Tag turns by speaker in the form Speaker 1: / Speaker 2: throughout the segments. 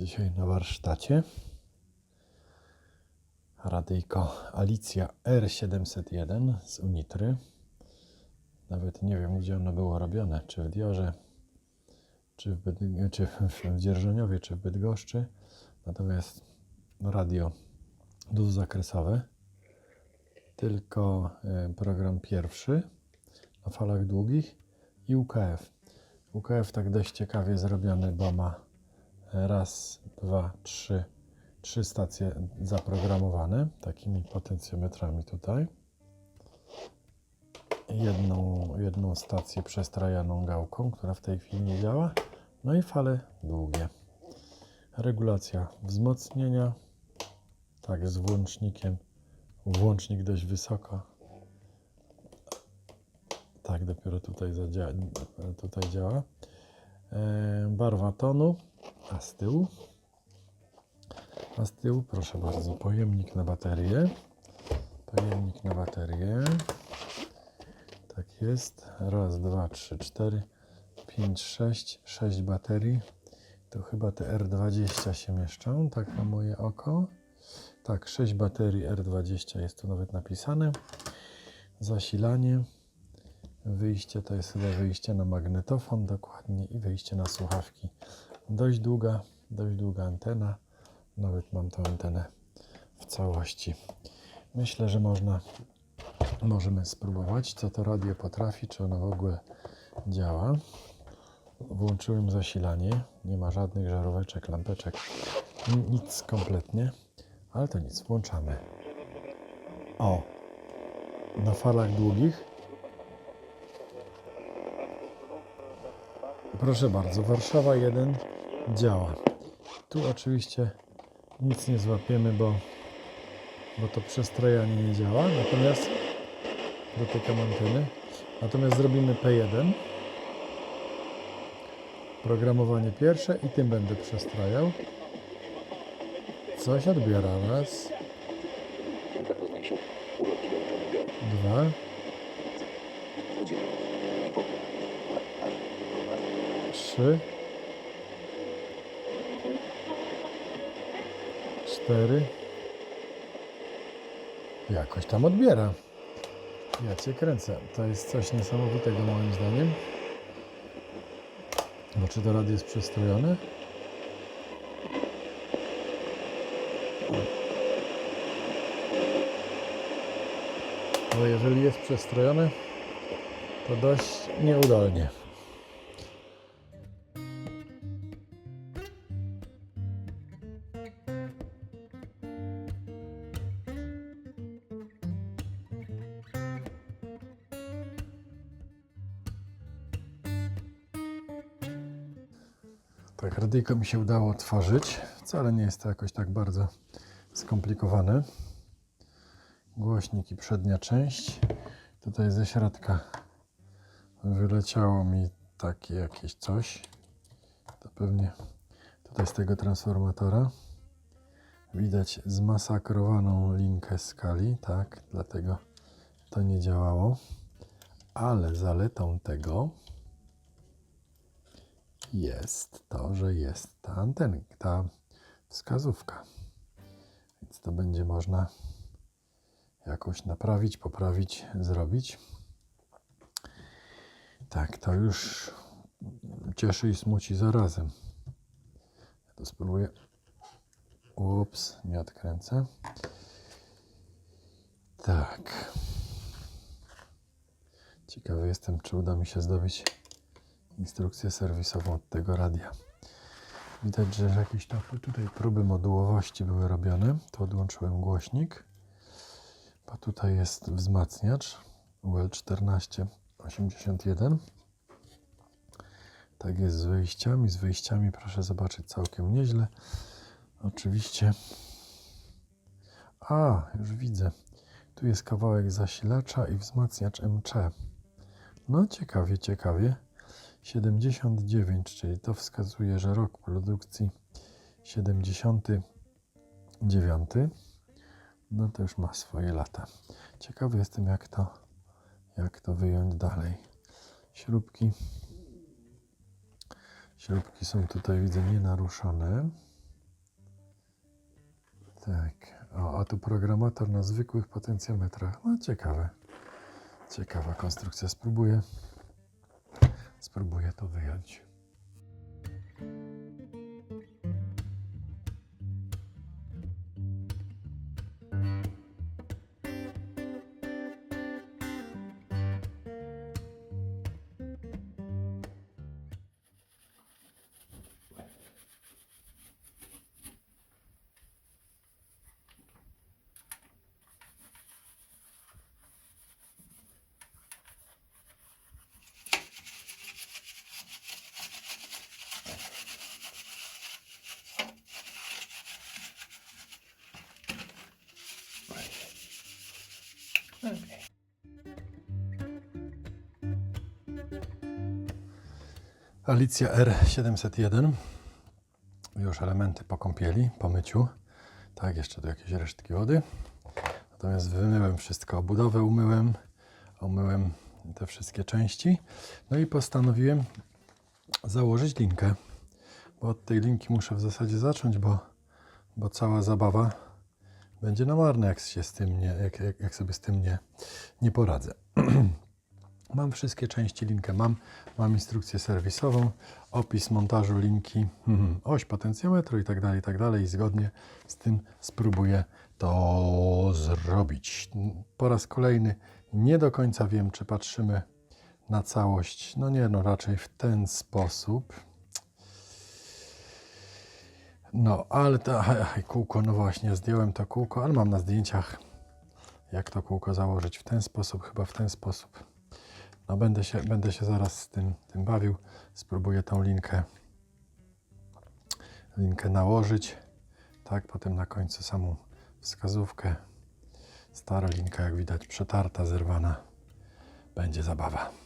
Speaker 1: dzisiaj na warsztacie. Radyjko Alicja R701 z Unitry. Nawet nie wiem, gdzie ono było robione, czy w Diorze, czy w, Bydg- czy w Dzierżoniowie, czy w Bydgoszczy. Natomiast radio dwuzakresowe. Tylko e, program pierwszy na falach długich i UKF. UKF tak dość ciekawie zrobiony, bo ma raz, dwa, trzy, trzy stacje zaprogramowane takimi potencjometrami tutaj. Jedną, jedną stację przestrajaną gałką, która w tej chwili nie działa. No i fale długie. Regulacja wzmocnienia. Tak, z włącznikiem. Włącznik dość wysoko. Tak, dopiero tutaj, tutaj działa. E, barwa tonu, a z tyłu, a z tyłu, proszę bardzo, pojemnik na baterię. Pojemnik na baterię. Tak jest. Raz, dwa, trzy, cztery, pięć, sześć, sześć baterii. To chyba te R20 się mieszczą, tak na moje oko. Tak, 6 baterii R20 jest tu nawet napisane. Zasilanie. Wyjście to jest chyba wyjście na magnetofon dokładnie i wyjście na słuchawki. Dość długa, dość długa antena. Nawet mam tą antenę w całości. Myślę, że można, możemy spróbować, co to radio potrafi, czy ono w ogóle działa. Włączyłem zasilanie. Nie ma żadnych żaróweczek, lampeczek, nic kompletnie. Ale to nic, włączamy. O, na falach długich. Proszę bardzo, Warszawa 1 działa. Tu oczywiście nic nie złapiemy, bo, bo to przestrojanie nie działa. Natomiast dotykam anteny. Natomiast zrobimy P1. Programowanie pierwsze i tym będę przestrajał. Coś odbiera. Raz, dwa, trzy, cztery. Jakoś tam odbiera. Ja cię kręcę. To jest coś niesamowitego moim zdaniem. Bo czy to radio jest przestrojone? Bo jeżeli jest przestrojone, to dość nieudolnie. Tak, radyjko mi się udało otworzyć. Wcale nie jest to jakoś tak bardzo skomplikowane. Głośnik i przednia część. Tutaj ze środka wyleciało mi takie jakieś coś. To pewnie tutaj z tego transformatora. Widać zmasakrowaną linkę skali, tak, dlatego to nie działało. Ale zaletą tego jest to, że jest ta antenka, ta wskazówka. Więc to będzie można jakoś naprawić, poprawić, zrobić. Tak, to już cieszy i smuci zarazem. Ja to spróbuję. Ups, nie odkręcę. Tak. Ciekawy jestem, czy uda mi się zdobyć instrukcję serwisową od tego radia. Widać, że jakieś tam tutaj próby modułowości były robione. Tu odłączyłem głośnik, bo tutaj jest wzmacniacz UL1481. Tak jest z wyjściami. Z wyjściami proszę zobaczyć całkiem nieźle. Oczywiście. A, już widzę. Tu jest kawałek zasilacza i wzmacniacz MC. No ciekawie, ciekawie. 79, czyli to wskazuje, że rok produkcji 79. No to już ma swoje lata. Ciekawy jestem, jak to, jak to wyjąć dalej. Śrubki. Śrubki są tutaj, widzę, nienaruszone. Tak. O, a tu programator na zwykłych potencjometrach. No ciekawe. Ciekawa konstrukcja. Spróbuję. Spróbuję to wyjąć. Alicja R701. Już elementy po kąpieli, po myciu. Tak, jeszcze tu jakieś resztki wody. Natomiast wymyłem wszystko, obudowę umyłem, umyłem te wszystkie części. No i postanowiłem założyć linkę, bo od tej linki muszę w zasadzie zacząć, bo, bo cała zabawa będzie na marne, jak, się z tym nie, jak, jak, jak sobie z tym nie, nie poradzę. Mam wszystkie części linkę, mam, mam instrukcję serwisową, opis montażu linki, mhm, oś potencjometru i tak dalej, i tak dalej. I zgodnie z tym spróbuję to zrobić. Po raz kolejny nie do końca wiem, czy patrzymy na całość. No nie, no raczej w ten sposób. No, ale to aj, kółko, no właśnie, zdjąłem to kółko, ale mam na zdjęciach, jak to kółko założyć w ten sposób, chyba w ten sposób. No będę się, będę się zaraz z tym, tym bawił. Spróbuję tą linkę, linkę nałożyć. Tak, potem na końcu samą wskazówkę. Stara linka, jak widać, przetarta, zerwana. Będzie zabawa.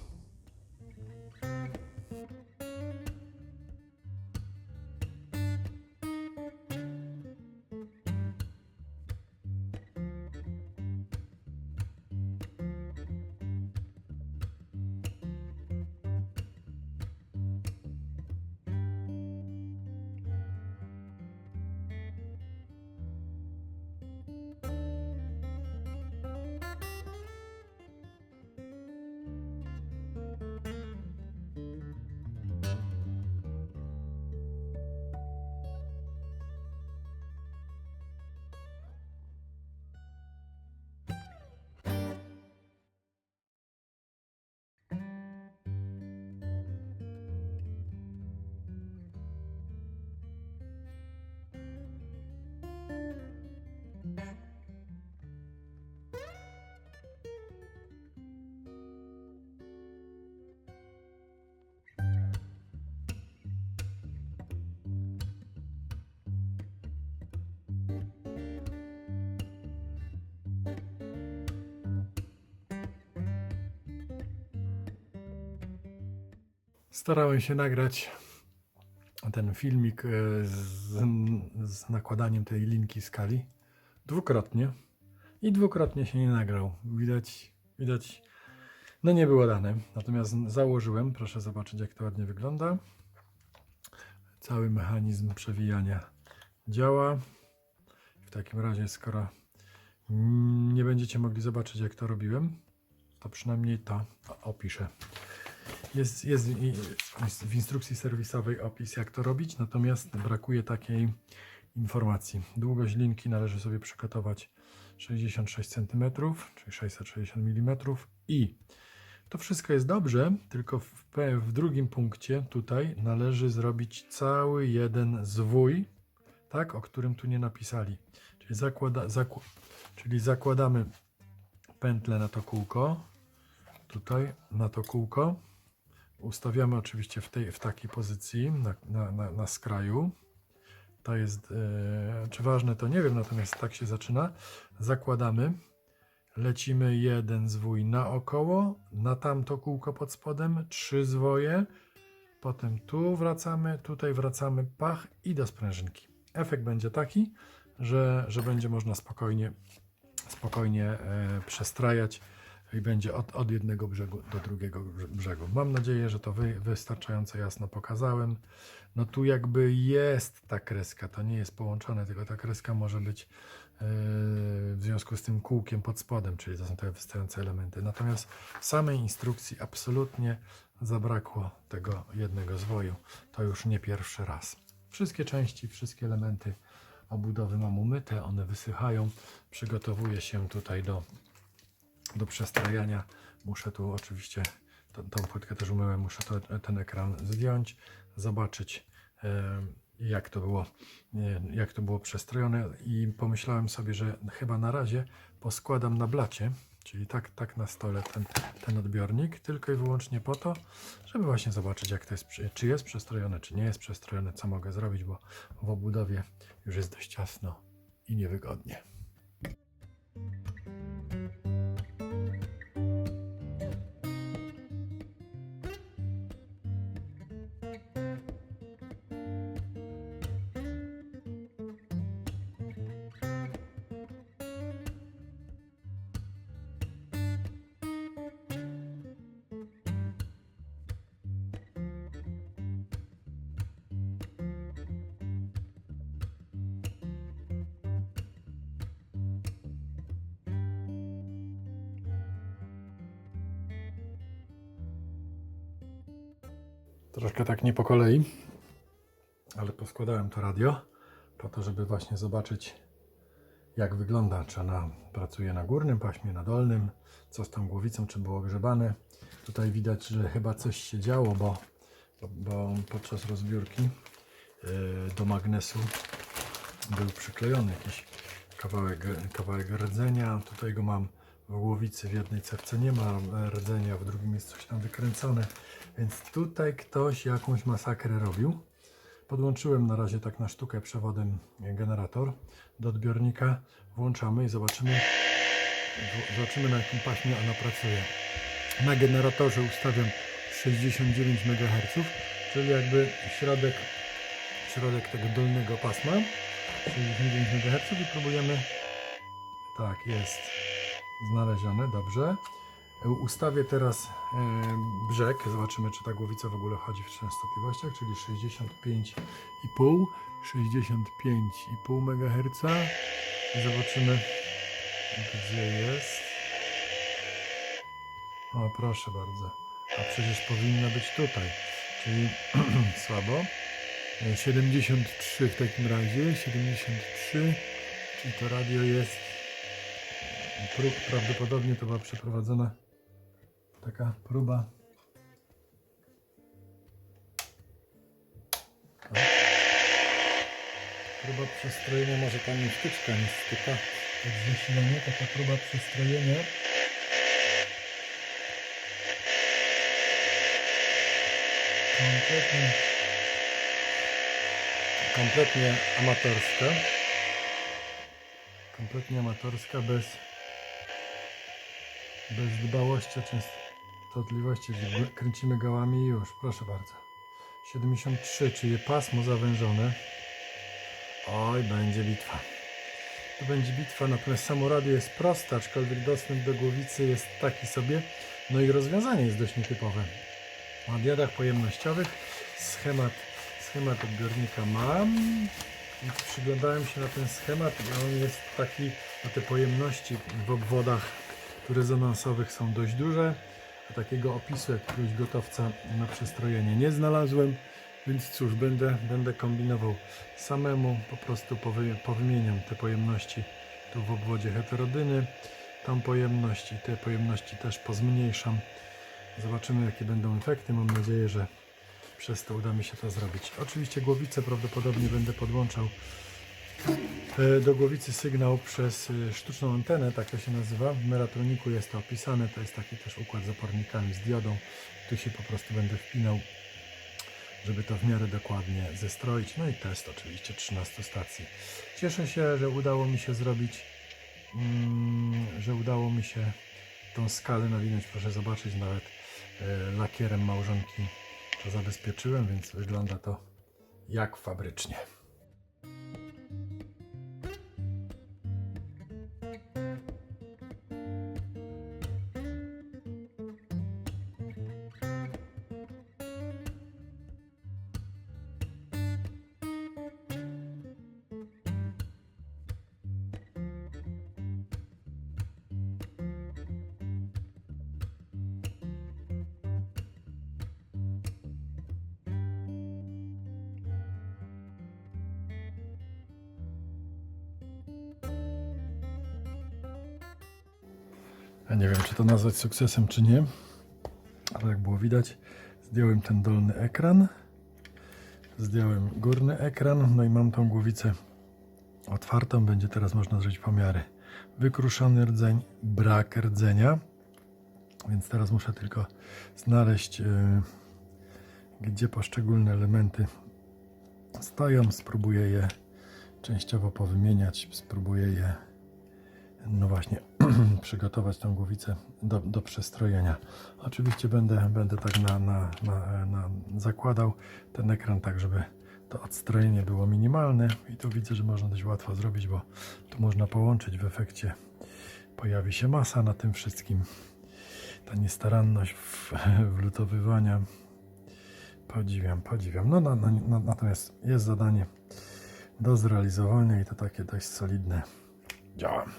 Speaker 1: Starałem się nagrać ten filmik e, z, z nakładaniem tej linki skali dwukrotnie i dwukrotnie się nie nagrał. Widać, widać, no nie było dane. Natomiast założyłem, proszę zobaczyć jak to ładnie wygląda. Cały mechanizm przewijania działa. W takim razie, skoro nie będziecie mogli zobaczyć jak to robiłem, to przynajmniej to opiszę. Jest, jest w- instrukcji serwisowej opis, jak to robić, natomiast brakuje takiej informacji. Długość linki należy sobie przygotować 66 cm, czyli 660 mm i to wszystko jest dobrze, tylko w, w drugim punkcie tutaj należy zrobić cały jeden zwój, tak, o którym tu nie napisali. Czyli, zakłada, zaku, czyli zakładamy pętlę na to kółko, tutaj na to kółko. Ustawiamy oczywiście w, tej, w takiej pozycji na, na, na, na skraju. To jest, e, czy ważne to nie wiem, natomiast tak się zaczyna. Zakładamy, lecimy jeden zwój naokoło, na tamto kółko pod spodem, trzy zwoje, potem tu wracamy, tutaj wracamy, pach i do sprężynki. Efekt będzie taki, że, że będzie można spokojnie, spokojnie e, przestrajać i będzie od, od jednego brzegu do drugiego brze- brzegu. Mam nadzieję, że to wy, wystarczająco jasno pokazałem. No tu jakby jest ta kreska, to nie jest połączone, tylko ta kreska może być yy, w związku z tym kółkiem pod spodem, czyli to są te wystające elementy. Natomiast w samej instrukcji absolutnie zabrakło tego jednego zwoju. To już nie pierwszy raz. Wszystkie części, wszystkie elementy obudowy mam umyte, one wysychają. Przygotowuję się tutaj do, do przestrajania. Muszę tu oczywiście, tą, tą płytkę też umyłem, muszę to, ten ekran zdjąć, zobaczyć jak to było, jak to było przestrojone i pomyślałem sobie, że chyba na razie poskładam na blacie, czyli tak, tak na stole ten, ten odbiornik, tylko i wyłącznie po to, żeby właśnie zobaczyć jak to jest, czy jest przestrojone, czy nie jest przestrojone, co mogę zrobić, bo w obudowie już jest dość ciasno i niewygodnie. Troszkę tak nie po kolei, ale poskładałem to radio po to, żeby właśnie zobaczyć jak wygląda, czy ona pracuje na górnym paśmie, na dolnym, co z tą głowicą, czy było grzebane. Tutaj widać, że chyba coś się działo, bo, bo, podczas rozbiórki yy, do magnesu był przyklejony jakiś kawałek, kawałek rdzenia. Tutaj go mam w głowicy, w jednej cerce nie ma rdzenia, w drugim jest coś tam wykręcone. Więc tutaj ktoś jakąś masakrę robił. Podłączyłem na razie tak na sztukę przewodem generator do odbiornika. Włączamy i zobaczymy, zobaczymy na jakim paśmie ona pracuje. Na generatorze ustawiam 69 MHz, czyli jakby środek, środek tego dolnego pasma. 69 MHz i próbujemy. Tak, jest znalezione, dobrze. E, Ustawię teraz e, brzeg. Zobaczymy, czy ta głowica w ogóle chodzi w częstotliwościach, czyli 65,5, 65,5 MHz. I zobaczymy, gdzie jest. O, proszę bardzo. A przecież powinna być tutaj. Czyli słabo. E, 73 w takim razie. 73. Czyli to radio jest. Prób, prawdopodobnie to była przeprowadzona taka próba. O. Próba przestrojenia, może tam nie wtyczka nie styka. Jak zasilanie, taka próba przestrojenia. Kompletnie, kompletnie amatorska. Kompletnie amatorska, bez, bez dbałości o częstotliwości. Kręcimy gałami i już, proszę bardzo. 73, czyli pasmo zawężone. Oj, będzie bitwa. To będzie bitwa, natomiast samo radio jest proste, aczkolwiek dostęp do głowicy jest taki sobie. No i rozwiązanie jest dość nietypowe. Na diodach pojemnościowych schemat, schemat odbiornika mam. Przyglądałem się na ten schemat i on jest taki, na te pojemności w obwodach rezonansowych są dość duże. A takiego opisu jakiegoś gotowca na przestrojenie nie znalazłem. Więc cóż, będę, będę kombinował samemu, po prostu powy, powymieniam te pojemności tu w obwodzie heterodyny, tam pojemność i te pojemności też pozmniejszam. Zobaczymy jakie będą efekty, mam nadzieję, że przez to uda mi się to zrobić. Oczywiście głowicę prawdopodobnie będę podłączał do głowicy sygnał przez e, sztuczną antenę, tak to się nazywa. W Meratroniku jest to opisane, to jest taki też układ z opornikami, z diodą. Tu się po prostu będę wpinał żeby to w miarę dokładnie zestroić. No i test oczywiście 13 stacji. Cieszę się, że udało mi się zrobić, mm, że udało mi się tą skalę nawinąć. Proszę zobaczyć, nawet e, lakierem małżonki to zabezpieczyłem, więc wygląda to jak fabrycznie. Ja nie wiem, czy to nazwać sukcesem, czy nie, ale jak było widać, zdjąłem ten dolny ekran, zdjąłem górny ekran, no i mam tą głowicę otwartą. Będzie teraz można zrobić pomiary. Wykruszony rdzeń, brak rdzenia, więc teraz muszę tylko znaleźć, yy, gdzie poszczególne elementy stoją. Spróbuję je częściowo powymieniać, spróbuję je no właśnie przygotować tą głowicę do, do przestrojenia. Oczywiście będę, będę tak na, na, na, na zakładał ten ekran tak, żeby to odstrojenie było minimalne i tu widzę, że można dość łatwo zrobić, bo tu można połączyć w efekcie pojawi się masa na tym wszystkim. Ta niestaranność wlutowywania podziwiam, podziwiam. No, no, no, natomiast jest zadanie do zrealizowania i to takie dość solidne. Działam.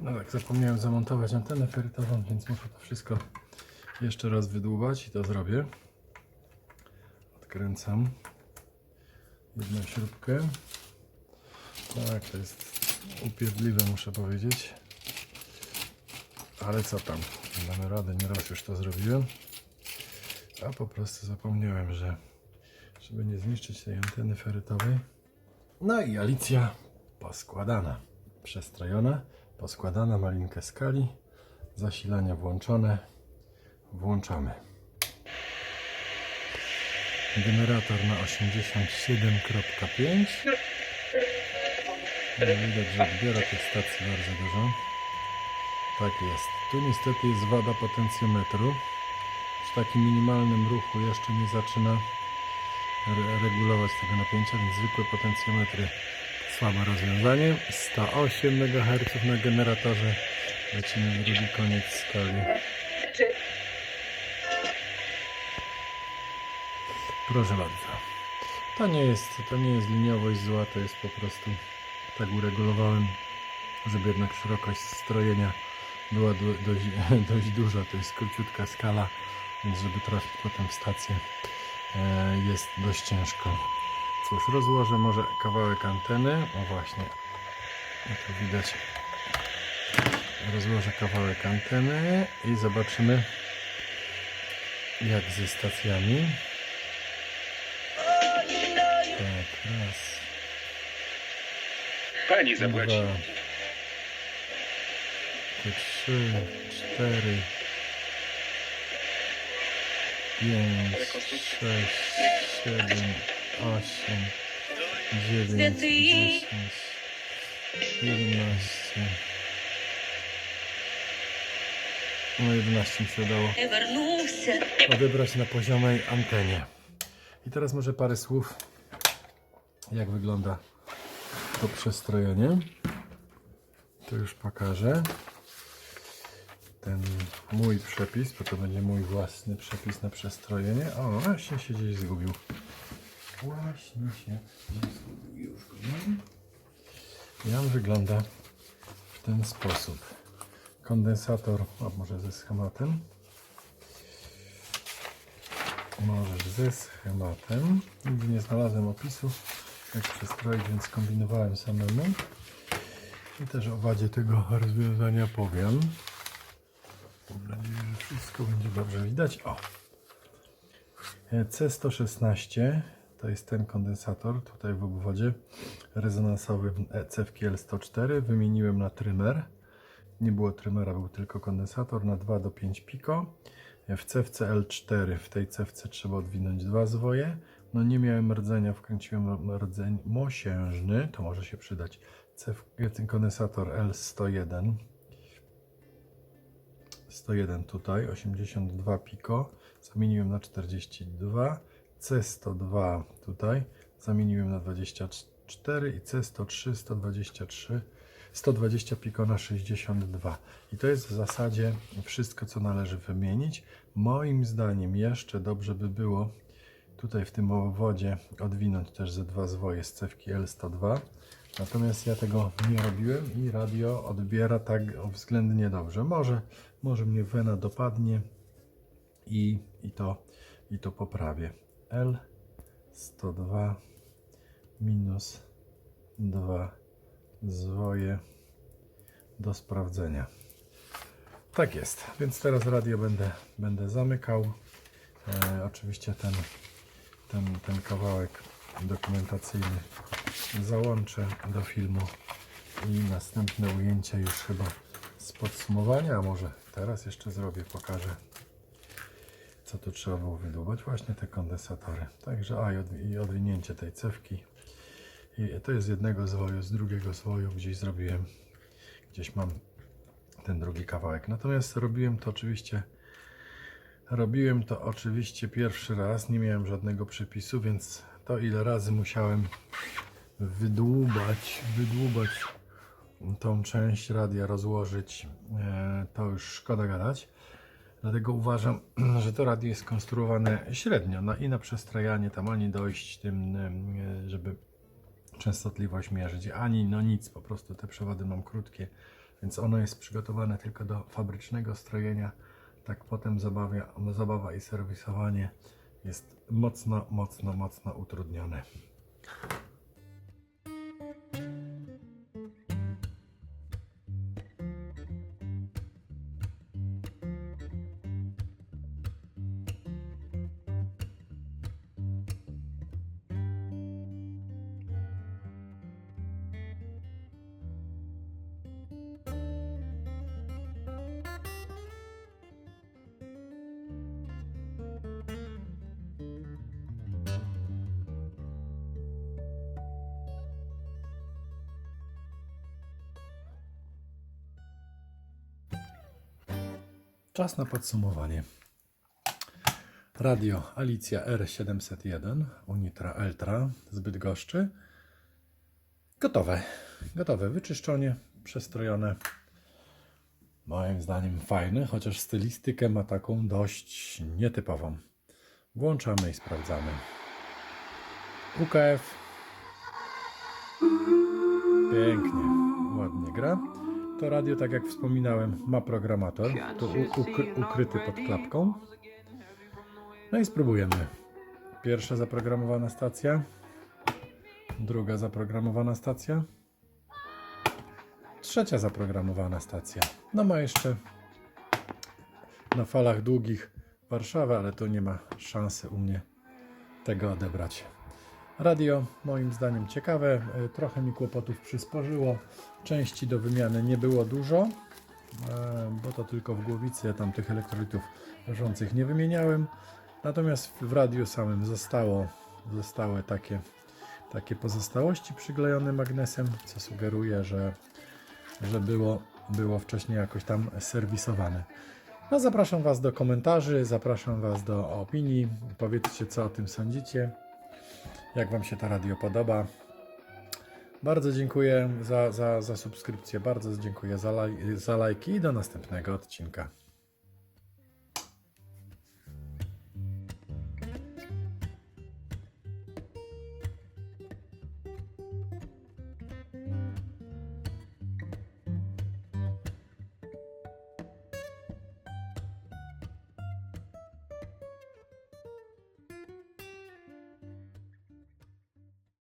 Speaker 1: No tak, zapomniałem zamontować antenę ferytową, więc muszę to wszystko jeszcze raz wydłubać i to zrobię. Odkręcam jedną śrubkę. Tak, to jest upierdliwe, muszę powiedzieć. Ale co tam, damy radę, nieraz już to zrobiłem. A po prostu zapomniałem, że żeby nie zniszczyć tej anteny ferytowej. No i Alicja poskładana, przestrojona, poskładana, malinkę skali, zasilania włączone, włączamy. Generator na 87.5 no, Widać, że odbiera tych stacji bardzo dużo. Tak jest. Tu niestety jest wada potencjometru. Przy takim minimalnym ruchu jeszcze nie zaczyna re- regulować tego napięcia, więc zwykłe potencjometry słabe rozwiązanie. 108 MHz na generatorze. Lecimy w drugi koniec skali. Proszę bardzo. To nie jest, to nie jest liniowość zła, to jest po prostu tak uregulowałem, żeby jednak szerokość strojenia była do, dość, dość duża. To jest króciutka skala, więc żeby trafić potem w stację e, jest dość ciężko. Cóż, rozłożę może kawałek anteny. O właśnie, tu widać. Rozłożę kawałek anteny i zobaczymy jak ze stacjami. Tak, raz,
Speaker 2: Pani zapłaci.
Speaker 1: dwa, trzy, cztery, pięć, sześć, siedem, osiem, dziewięć, dziesięć, jedenaście. No 11 mi się udało odebrać na poziomej antenie. I teraz może parę słów, jak wygląda to przestrojenie. To już pokażę. Ten mój przepis, bo to będzie mój własny przepis na przestrojenie. O, właśnie się gdzieś zgubił. Właśnie się. Już go mam. On wygląda w ten sposób. Kondensator, o może ze schematem. Możesz ze schematem. Nigdy nie znalazłem opisu, jak przestroić, więc kombinowałem samemu. I też o wadzie tego rozwiązania powiem. Mam nadzieję, że wszystko będzie dobrze widać. O! E, C116 to jest ten kondensator tutaj w obwodzie rezonansowy e, cewki L104. Wymieniłem na trymer. Nie było trymera, był tylko kondensator na 2 do 5 piko. W cewce L4 w tej cewce trzeba odwinąć dwa zwoje. No nie miałem rdzenia, wkręciłem rdzeń mosiężny, to może się przydać. Ten kondensator L101 101 tutaj, 82 piko, zamieniłem na 42, C102 tutaj, zamieniłem na 24 i C103, 123, 120 piko na 62. I to jest w zasadzie wszystko, co należy wymienić. Moim zdaniem jeszcze dobrze by było tutaj w tym obwodzie odwinąć też ze dwa zwoje z cewki L102. Natomiast ja tego nie robiłem i radio odbiera tak względnie dobrze. Może, może mnie wena dopadnie i, i, to, i to poprawię. L102 minus 2 zwoje do sprawdzenia. Tak jest, więc teraz radio będę, będę zamykał. E, oczywiście ten, ten, ten kawałek dokumentacyjny załączę do filmu i następne ujęcie już chyba z podsumowania, a może teraz jeszcze zrobię, pokażę co tu trzeba było wydłubać, właśnie te kondensatory. Także, a i, od, i odwinięcie tej cewki. I to jest z jednego zwoju, z drugiego zwoju gdzieś zrobiłem, gdzieś mam ten drugi kawałek. Natomiast robiłem to oczywiście Robiłem to oczywiście pierwszy raz, nie miałem żadnego przepisu, więc to ile razy musiałem wydłubać, wydłubać tą część radia, rozłożyć, e, to już szkoda gadać. Dlatego uważam, że to radio jest konstruowane średnio. No i na przestrajanie tam ani dojść tym, e, żeby częstotliwość mierzyć, ani no nic, po prostu te przewody mam krótkie, więc ono jest przygotowane tylko do fabrycznego strojenia. Tak potem zabawia, zabawa i serwisowanie jest mocno, mocno, mocno utrudnione. Czas na podsumowanie. Radio Alicja R701 Unitra Ultra z Bydgoszczy. Gotowe. Gotowe. Wyczyszczone, przestrojone. Moim zdaniem fajne, chociaż stylistykę ma taką dość nietypową. Włączamy i sprawdzamy. UKF. Pięknie, ładnie gra. To radio, tak jak wspominałem, ma programator, tu ukryty pod klapką. No i spróbujemy. Pierwsza zaprogramowana stacja, druga zaprogramowana stacja, trzecia zaprogramowana stacja. No ma jeszcze na falach długich Warszawę, ale tu nie ma szansy u mnie tego odebrać. Radio moim zdaniem ciekawe, y, trochę mi kłopotów przysporzyło. Części do wymiany nie było dużo, e, bo to tylko w głowicy, ja tam tych elektrolitów leżących nie wymieniałem. Natomiast w radiu samym zostało, zostały takie, takie pozostałości przyklejone magnesem, co sugeruje, że, że było, było wcześniej jakoś tam serwisowane. No, zapraszam Was do komentarzy, zapraszam Was do opinii. Powiedzcie, co o tym sądzicie jak Wam się to radio podoba. Bardzo dziękuję za, za, za subskrypcję, bardzo dziękuję za, laj, za lajki i do następnego odcinka.